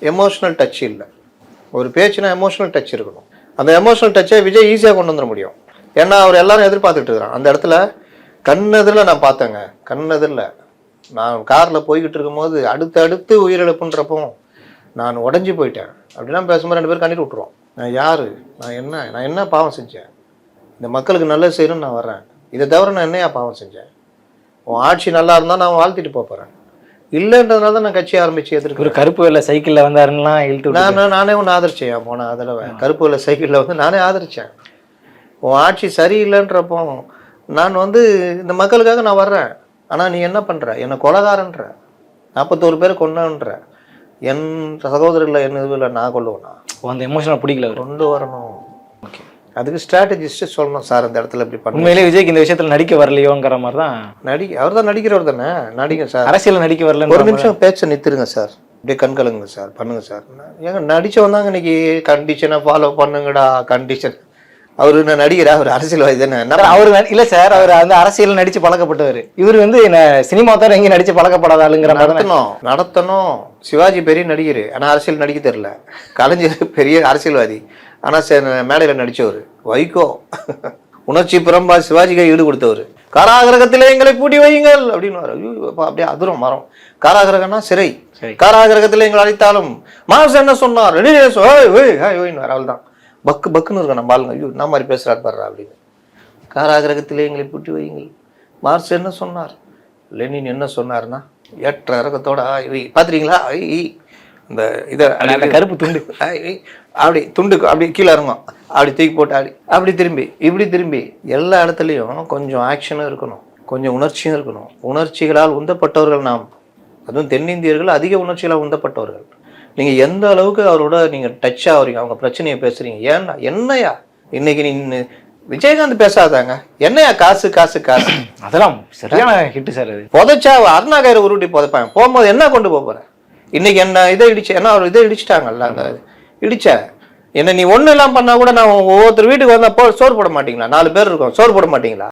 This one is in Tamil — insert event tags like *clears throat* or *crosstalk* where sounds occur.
எமோஷனல் டச் இல்லை. ஒரு பேச்சுனா எமோஷனல் டச் இருக்கணும். அந்த எமோஷனல் டச்சை விஜய் ஈஸியாக கொண்டு வந்துட முடியும். ஏன்னா அவர் எல்லாரும் எதிர்பார்த்துட்டு இருக்கிறான் அந்த இடத்துல கண்ணெதிரில் நான் பார்த்தேங்க. கண்ணெதிரில். நான் காரில் போய்கிட்டு இருக்கும்போது அடுத்து அடுத்து உயிரிழப்புன்றப்போ நான் உடஞ்சி போயிட்டேன். அப்படிலாம் பேசும்போது ரெண்டு பேரும் கண்ணீர் விட்டுருவோம். நான் யார்? நான் என்ன? நான் என்ன பாவம் செஞ்சேன்? இந்த மக்களுக்கு நல்லது செய்யணும்னு நான் வர்றேன். இதை தவிர நான் என்னையா பாவம் செஞ்சேன்? உன் ஆட்சி நல்லா இருந்தால் நான் வாழ்த்திட்டு போகிறேன் இல்லைன்றதுனால தான் நான் கட்சி ஆரம்பிச்சு எதிர்க்கிறேன். ஒரு கருப்பு வெள்ளை சைக்கிள்ல வந்தாருன்னா இழுத்து நான் நான் ஒன்று ஆதரிச்சேன். போன தடவை கருப்பு வெள்ளை சைக்கிளில் வந்து நானே ஆதரிச்சேன். உன் ஆட்சி சரியில்லைன்றப்போ நான் வந்து இந்த மக்களுக்காக நான் வர்றேன். ஆனால் நீ என்ன பண்ணுற என்னை கொலகாரன்ற. நாற்பத்தோரு பேர் கொண்டன்ற என் சகோதரர்களை என் இதுவில் நான் கொள்ளுவேனா ஓ, அந்த எமோஷனல் பிடிக்கல கொண்டு வரணும். அதுக்கு ஸ்ட்ராட்டஜிஸ்ட்டு சொல்லணும் சார் இந்த இடத்துல இப்படி பண்ண உண்மையிலேயே விஜய்க்கு இந்த விஷயத்துல நடிக்க வரலையோங்கிற மாதிரி தான் நடிக்க அவர் தான் நடிக்கிறவர் தானே? நடிங்க சார். அரசியல் நடிக்க வரல ஒரு நிமிஷம் பேச்சை நிறுத்துருங்க சார். அப்படியே கண் கலங்குங்க சார். பண்ணுங்க சார். ஏங்க நடிச்ச வந்தாங்க இன்னைக்கு கண்டிஷனை ஃபாலோ பண்ணுங்கடா கண்டிஷன் அவரு நான் நடிகரா? அவர் அரசியல்வாதி தானே? என்ன அவர் இல்ல சார் அவர் அந்த அரசியல் நடிச்சு பழக்கப்பட்டவர். இவர் வந்து என்ன சினிமா தவிர எங்கேயும் நடிச்சு பழக்கப்படாத ஆளுங்கிற நடத்தணும் நடத்தணும். சிவாஜி பெரிய நடிகர். ஆனா அரசியல் நடிக்க தெரியல. கலைஞர் பெரிய அரசியல்வாதி. ஆனா சே- மேடையில நடிச்சவர். வைகோ. உணர்ச்சி புறம்பா சிவாஜிக்கு ஈடு கொடுத்தவர். காராகிரகத்திலே எங்களை பூட்டி வையுங்கள் அப்படின்னு அப்படியே அதிரும் மரம். காராகிரகம்னா சிறை. காராகிரகத்திலே எங்களை அழைத்தாலும். மாசு என்ன சொன்னார்? அவள் தான் பக்கு பக்குன்னு இருக்கும் நம்ம ஆளுங்க. ஐயோ என்ன மாதிரி பேசுறாரு பாடுறா அப்படின்னு. காராகிரகத்திலே எங்களை பூட்டி வையுங்கள். மார்க்ஸ் என்ன சொன்னார்? லெனின் என்ன சொன்னார்னா ஏற்ற இறக்கத்தோட பாத்துறீங்களா ஐ. இந்த இதை அந்த கருப்பு துண்டு. *laughs* அப்படி துண்டு அப்படி கீழே இறங்கும். அப்படி தூக்கி போட்டு அப்படி அப்படி திரும்பி இப்படி திரும்பி எல்லா இடத்துலையும் கொஞ்சம் ஆக்ஷனும் இருக்கணும். கொஞ்சம் உணர்ச்சியும் இருக்கணும். உணர்ச்சிகளால் உந்தப்பட்டவர்கள் நாம் அதுவும் தென்னிந்தியர்கள் அதிக உணர்ச்சிகளால் உந்தப்பட்டவர்கள். நீங்க எந்த அளவுக்கு அவரோட நீங்க டச் ஆகுறீங்க அவங்க பிரச்சனையை பேசுறீங்க? ஏன்னா என்னையா? இன்னைக்கு நீ விஜயகாந்த் பேசாதாங்க. என்னையா? காசு காசு காசு. *clears throat* அதெல்லாம் சரியான ஹிட் சார் அது. புதைச்சா அருணா கயிறு உருட்டி புதைப்பாங்க போகும்போது என்ன கொண்டு போக போற? இன்னைக்கு என்ன இதை இடிச்சு என்ன ஒரு இதை இடிச்சிட்டாங்கல்ல அந்த இடிச்ச. என்ன நீ ஒண்ணு எல்லாம் பண்ணா கூட நான் ஒவ்வொருத்தர் வீட்டுக்கு வந்தப்போ சோறு போட மாட்டீங்களா? நாலு பேர் இருக்கோம் சோறு போட மாட்டீங்களா?